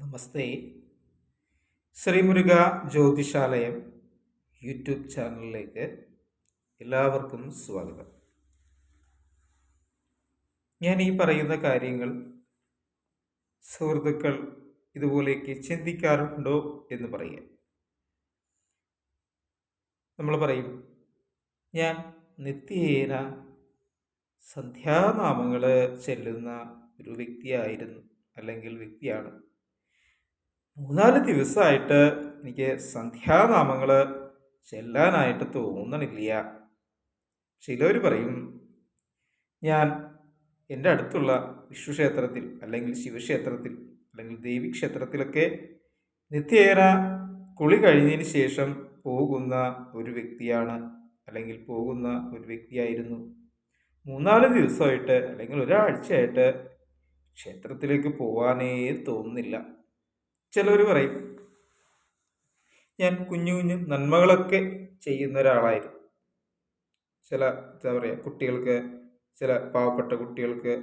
നമസ്തേ. Sree Muruka ജ്യോതിഷാലയം YouTube ചാനലിലേക്ക് എല്ലാവർക്കും സ്വാഗതം. ഞാൻ ഈ പറയുന്ന കാര്യങ്ങൾ സുഹൃത്തുക്കൾ ഇതുപോലെയൊക്കെ ചിന്തിക്കാറുണ്ടോ എന്ന് പറയുക നമ്മൾ പറയും ഞാൻ നിത്യേന സന്ധ്യാനാമങ്ങൾ ചെല്ലുന്ന ഒരു വ്യക്തിയായിരുന്നു അല്ലെങ്കിൽ വ്യക്തിയാണ്. മൂന്നാൽ ദിവസമായിട്ട് എനിക്ക് സന്ധ്യാനാമങ്ങൾ ചെല്ലാനായിട്ട് തോന്നണില്ല. ചിലർ പറയും ഞാൻ എന്റെ അടുത്തുള്ള വിഷ്ണുക്ഷേത്രത്തിൽ അല്ലെങ്കിൽ ശിവക്ഷേത്രത്തിൽ അല്ലെങ്കിൽ ദേവീക്ഷേത്രത്തിലൊക്കെ നിത്യേന കുളി കഴിഞ്ഞതിന് ശേഷം പോകുന്ന ഒരു വ്യക്തിയാണ് അല്ലെങ്കിൽ പോകുന്ന ഒരു വ്യക്തിയായിരുന്നു. മൂന്നാൽ ദിവസമായിട്ട് അല്ലെങ്കിൽ ഒരാഴ്ചയായിട്ട് ക്ഷേത്രത്തിലേക്ക് പോകാനേ തോന്നുന്നില്ല. ചിലർ പറയും ഞാൻ കുഞ്ഞു കുഞ്ഞു നന്മകളൊക്കെ ചെയ്യുന്ന ഒരാളായിരുന്നു ചില എന്താ പറയുക കുട്ടികൾക്ക് ചില പാവപ്പെട്ട കുട്ടികൾക്ക്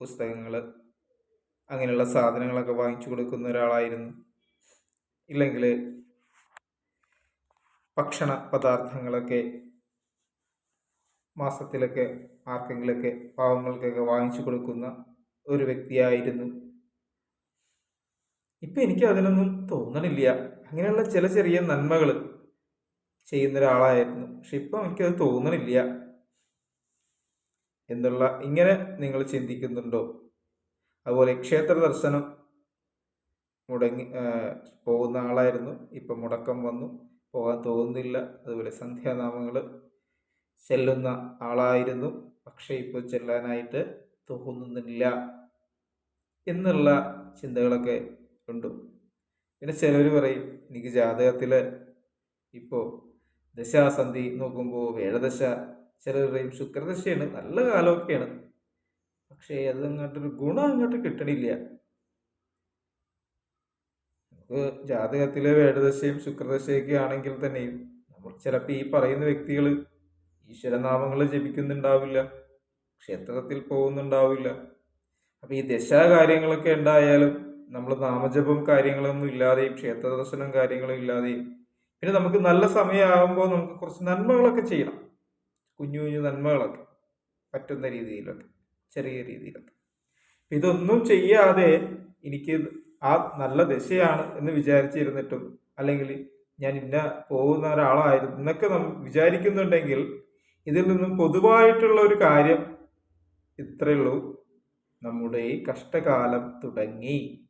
പുസ്തകങ്ങൾ അങ്ങനെയുള്ള സാധനങ്ങളൊക്കെ വാങ്ങിച്ചു കൊടുക്കുന്ന ഒരാളായിരുന്നു ഇല്ലെങ്കിൽ ഭക്ഷണ പദാർത്ഥങ്ങളൊക്കെ മാസത്തിലൊക്കെ ആർക്കെങ്കിലൊക്കെ പാവങ്ങൾക്കൊക്കെ വാങ്ങിച്ചു കൊടുക്കുന്ന ഒരു വ്യക്തിയായിരുന്നു ഇപ്പം എനിക്ക് അതിനൊന്നും തോന്നണില്ല. അങ്ങനെയുള്ള ചില ചെറിയ നന്മകൾ ചെയ്യുന്ന ഒരാളായിരുന്നു പക്ഷെ ഇപ്പം എനിക്കത് തോന്നണില്ല. എന്നുള്ള ഇങ്ങനെ നിങ്ങൾ ചിന്തിക്കുന്നുണ്ടോ? അതുപോലെ ക്ഷേത്ര ദർശനം മുടങ്ങി പോകുന്ന ആളായിരുന്നു. ഇപ്പം മുടക്കം വന്നു. പോകാൻ തോന്നുന്നില്ല. അതുപോലെ സന്ധ്യാനാമങ്ങൾ ചെല്ലുന്ന ആളായിരുന്നു. പക്ഷേ ഇപ്പോൾ ചെല്ലാനായിട്ട് തോന്നുന്നില്ല. എന്നുള്ള ചിന്തകളൊക്കെ ഉണ്ട് പിന്നെ ചിലർ പറയും എനിക്ക് ജാതകത്തിൽ ഇപ്പോൾ ദശാസന്ധി നോക്കുമ്പോൾ വേഴദശ ചിലർ പറയും ശുക്രദശയാണ് നല്ല കാലമൊക്കെയാണ്. പക്ഷേ അത് അങ്ങോട്ടൊരു ഗുണം അങ്ങോട്ട് കിട്ടണില്ല. നമുക്ക് ജാതകത്തിലെ വേഴദശയും ശുക്രദശയൊക്കെ ആണെങ്കിൽ തന്നെയും നമ്മൾ ചിലപ്പോൾ ഈ പറയുന്ന വ്യക്തികൾ ഈശ്വരനാമങ്ങൾ ജപിക്കുന്നുണ്ടാവില്ല ക്ഷേത്രത്തിൽ പോകുന്നുണ്ടാവില്ല. അപ്പം ഈ ദശാകാര്യങ്ങളൊക്കെ ഉണ്ടായാലും നമ്മൾ നാമജപം കാര്യങ്ങളൊന്നും ഇല്ലാതെയും ക്ഷേത്ര ദർശനം കാര്യങ്ങളും ഇല്ലാതെയും. പിന്നെ നമുക്ക് നല്ല സമയമാകുമ്പോൾ നമുക്ക് കുറച്ച് നന്മകളൊക്കെ ചെയ്യണം. കുഞ്ഞു കുഞ്ഞു നന്മകളൊക്കെ പറ്റുന്ന രീതിയിലൊക്കെ ചെറിയ രീതിയിലൊക്കെ. ഇതൊന്നും ചെയ്യാതെ എനിക്ക് ആ നല്ല ദശയാണ് എന്ന് വിചാരിച്ചിരുന്നിട്ടും അല്ലെങ്കിൽ ഞാൻ ഇന്ന പോകുന്ന ഒരാളായിരുന്നു എന്നൊക്കെ നമ്മൾ വിചാരിക്കുന്നുണ്ടെങ്കിൽ ഇതിൽ നിന്നും പൊതുവായിട്ടുള്ള ഒരു കാര്യം ഇത്രയുള്ളൂ നമ്മുടെ ഈ കഷ്ടകാലം തുടങ്ങി.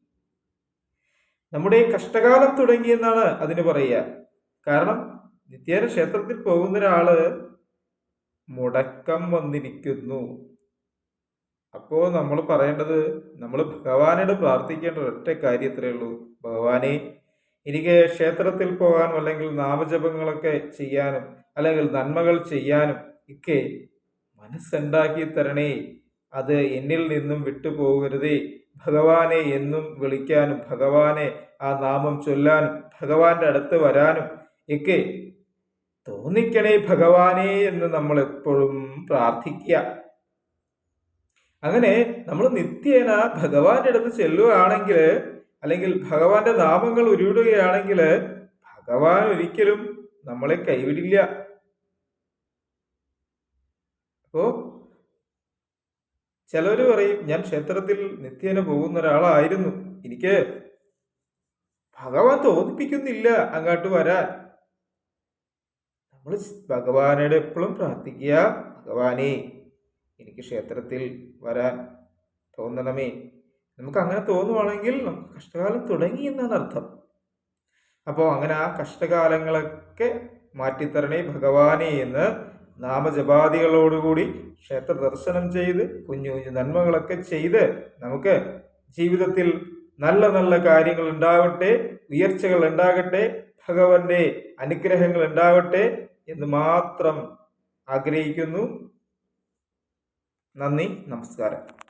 നമ്മുടെ കഷ്ടകാലം തുടങ്ങിയെന്നാണ് അതിന് പറയുക. കാരണം നിത്യേന ക്ഷേത്രത്തിൽ പോകുന്ന ഒരാൾ മുടക്കം വന്നിരിക്കുന്നു. അപ്പോ നമ്മൾ പറയേണ്ടത് നമ്മൾ ഭഗവാനോട് പ്രാർത്ഥിക്കേണ്ട ഒറ്റ കാര്യത്രേ ഉള്ളൂ. ഭഗവാനെ എനിക്ക് ക്ഷേത്രത്തിൽ പോകാനും അല്ലെങ്കിൽ നാമജപങ്ങളൊക്കെ ചെയ്യാനും അല്ലെങ്കിൽ നന്മകൾ ചെയ്യാനും ഒക്കെ മനസ്സുണ്ടാക്കി തരണേ. അത് എന്നിൽ നിന്നും വിട്ടുപോകരുതേ. ഭഗവാനെ എന്നും വിളിക്കാനും ഭഗവാനെ ആ നാമം ചൊല്ലാനും ഭഗവാന്റെ അടുത്ത് വരാനും ഒക്കെ തോന്നിക്കണേ ഭഗവാനെ എന്ന് നമ്മൾ എപ്പോഴും പ്രാർത്ഥിക്കുക. അങ്ങനെ നമ്മൾ നിത്യേന ഭഗവാന്റെ അടുത്ത് ചെല്ലുകയാണെങ്കിൽ അല്ലെങ്കിൽ ഭഗവാന്റെ നാമങ്ങൾ ഉരുവിടുകയാണെങ്കിൽ ഭഗവാൻ ഒരിക്കലും നമ്മളെ കൈവിടില്ല. അപ്പോ ചിലർ പറയും ഞാൻ ക്ഷേത്രത്തിൽ നിത്യേന പോകുന്ന ഒരാളായിരുന്നു. എനിക്ക് ഭഗവാൻ തോന്നിപ്പിക്കുന്നില്ല അങ്ങോട്ട് വരാൻ. നമ്മൾ ഭഗവാനോട് എപ്പോഴും പ്രാർത്ഥിക്കുക ഭഗവാനെ എനിക്ക് ക്ഷേത്രത്തിൽ വരാൻ തോന്നണമേ. നമുക്ക് അങ്ങനെ തോന്നുവാണെങ്കിൽ നമുക്ക് കഷ്ടകാലം തുടങ്ങി എന്നാണ് അർത്ഥം. അപ്പോൾ അങ്ങനെ ആ കഷ്ടകാലങ്ങളൊക്കെ മാറ്റിത്തരണേ ഭഗവാനെ എന്ന് നാമജപാദികളോടുകൂടി ക്ഷേത്ര ദർശനം ചെയ്ത് കുഞ്ഞു കുഞ്ഞു നന്മകളൊക്കെ ചെയ്ത് നമുക്ക് ജീവിതത്തിൽ നല്ല നല്ല കാര്യങ്ങൾ ഉണ്ടാവട്ടെ ഉയർച്ചകൾ ഉണ്ടാകട്ടെ ഭഗവാന്റെ അനുഗ്രഹങ്ങൾ ഉണ്ടാവട്ടെ എന്ന് മാത്രം ആഗ്രഹിക്കുന്നു. നന്ദി നമസ്കാരം.